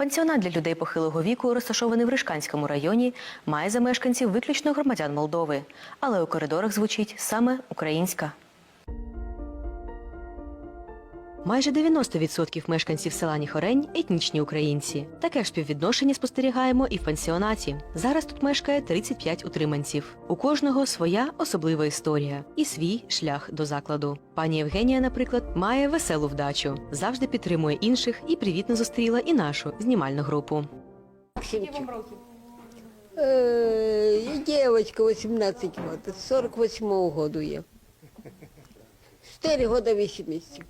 Пансіонат для людей похилого віку, розташований в Ришканському районі, має за мешканців виключно громадян Молдови, але у коридорах звучить саме українська. Майже 90% мешканців села Ніхорень – етнічні українці. Таке ж співвідношення спостерігаємо і в пансіонаті. Зараз тут мешкає 35 утриманців. У кожного своя особлива історія і свій шлях до закладу. Пані Євгенія, наприклад, має веселу вдачу, завжди підтримує інших і привітно зустріла і нашу знімальну групу. Э, и девочка 18 год, 48 году я. 4 года 8 месяцев.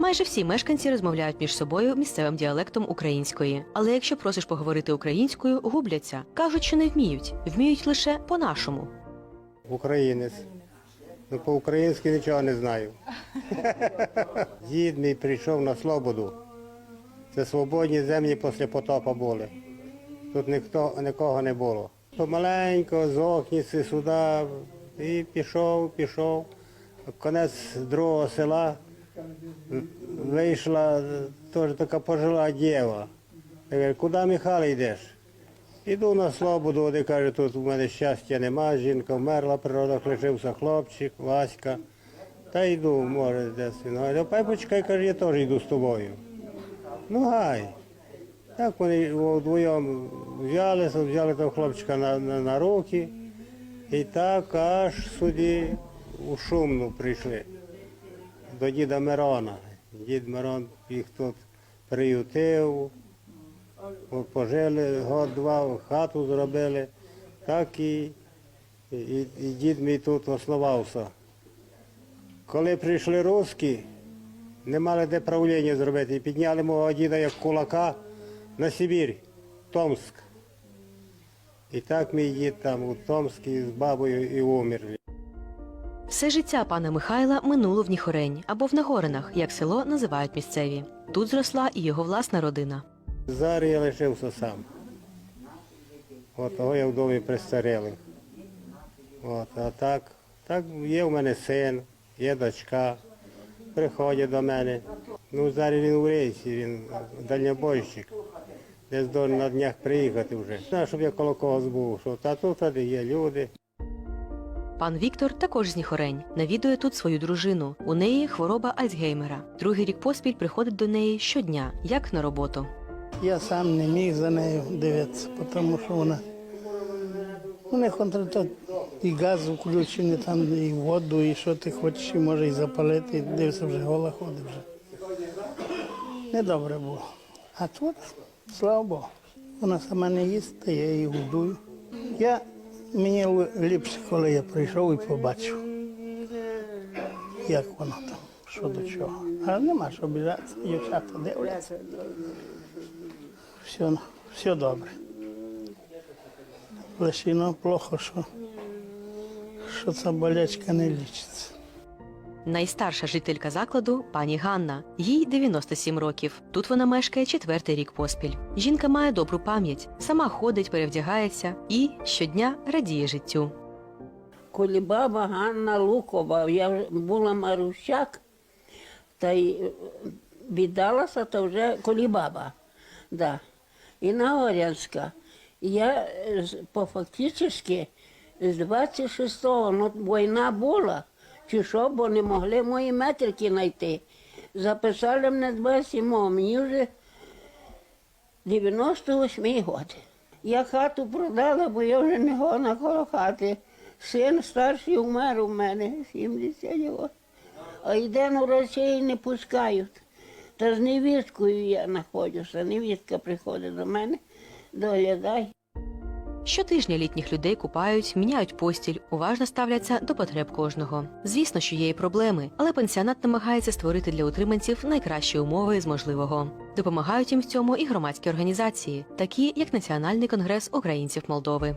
Майже всі мешканці розмовляють між собою місцевим діалектом української. Але якщо просиш поговорити українською, губляться. кажуть, що не вміють, вміють лише по-нашому. Українець. Ну, по-українськи нічого не знаю. Дід мій прийшов на Слободу. Це свободні землі після потопа були. Тут ніхто, нікого не було. Помаленько, з Охніці сюди, і пішов, пішов. Конець другого села вийшла теж така пожила дєва. Я кажу, куди Михайло йдеш? Іду на Слободу, де каже, тут у мене щастя нема, жінка вмерла, природа лишився хлопчик, Васька. Та йду, може, десь він. Говорить, «Опай почекай, каже, я теж йду з тобою. Ну гай. Так вони вдвоєм взялися, взяли того хлопчика на, на, на руки. І так аж сюди у шумну прийшли. До діда Мирона. Дід Мирон їх тут приютив, пожили год-два, хату зробили, так і, і, і дід мій тут основався. Коли прийшли русські, не мали де правління зробити. І підняли мого діда як кулака на Сибір, Томськ. І так мій дід там у Томській з бабою і умер. Все життя пана Михайла минуло в Ніхорень або в Нагоринах, як село називають місцеві. Тут зросла і його власна родина. Зараз я лишився сам. От того я в домі. От, а так, так є в мене син, є дочка, приходять до мене. Ну, зараз він у рейсі, він дальнобойщик. Десь до на днях приїхати вже. Щоб я коло когось був, що та тут є люди. Пан Віктор також з Ніхорень. Навідує тут свою дружину. У неї хвороба Альцгеймера. Другий рік поспіль приходить до неї щодня, як на роботу. Я сам не міг за нею дивитися, тому що вона. У них і газ включений, там, і воду, і що ти хочеш, і може і запалити, і дивишся вже гола ходить вже. Недобре було. А тут, слава Богу, вона сама не їсть, та я її годую. Я, мені ліпше, коли я прийшов і побачив, як воно там, що до чого. А нема що біжати, дівчата дивляться. Все, все добре. Лише ну, плохо, що, що ця болячка не лічиться. Найстарша жителька закладу пані Ганна. Їй 97 років. Тут вона мешкає четвертий рік поспіль. Жінка має добру пам'ять, сама ходить, перевдягається і щодня радіє життю. Коли баба Ганна Лукова, я була Марущак, та й е, віддалася, то вже коли баба. Да. І Нагорянська. Я е, по фактично з 26-го, ну, війна була, чи що, бо не могли мої метрики знайти. Записали мене 27-го, мені вже 98 год. Я хату продала, бо я вже не гона коло хати. Син старший умер у мене 70 років. А йде на Росії не пускають. Та з невісткою я знаходжуся. Невістка приходить до мене, доглядай. Щотижня літніх людей купають, міняють постіль, уважно ставляться до потреб кожного. Звісно, що є і проблеми, але пансіонат намагається створити для утриманців найкращі умови з можливого. Допомагають їм в цьому і громадські організації, такі як Національний конгрес українців Молдови.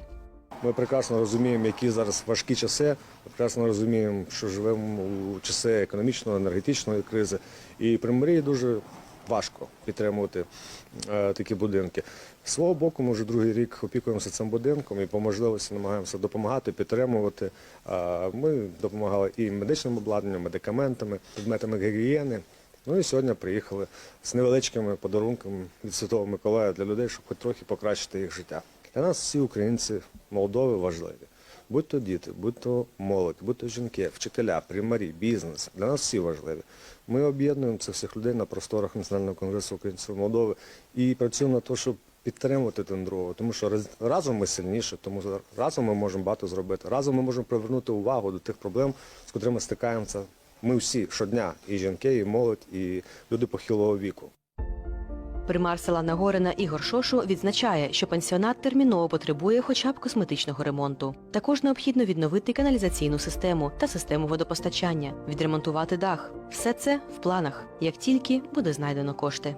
Ми прекрасно розуміємо, які зараз важкі часи. Прекрасно розуміємо, що живемо у часи економічної, енергетичної кризи. І при мрії дуже важко підтримувати е, такі будинки. З свого боку, ми вже другий рік опікуємося цим будинком і по можливості намагаємося допомагати, підтримувати. Ми допомагали і медичним обладнанням, медикаментами, предметами гігієни. Ну і сьогодні приїхали з невеличкими подарунками від Святого Миколая для людей, щоб хоч трохи покращити їх життя. Для нас всі українці Молдови важливі. Будь то діти, будь то молодь, будь то жінки, вчителя, примарі, бізнес. Для нас всі важливі. Ми об'єднуємо цих всіх людей на просторах Національного конгресу українців Молдови і працюємо на те, щоб підтримувати один другого. Тому що разом ми сильніші, тому що разом ми можемо багато зробити. Разом ми можемо привернути увагу до тих проблем, з котрими стикаємося. Ми всі щодня, і жінки, і молодь, і люди похилого віку. Примар села Нагорина Ігор Шошу відзначає, що пансіонат терміново потребує хоча б косметичного ремонту. Також необхідно відновити каналізаційну систему та систему водопостачання, відремонтувати дах. Все це в планах, як тільки буде знайдено кошти.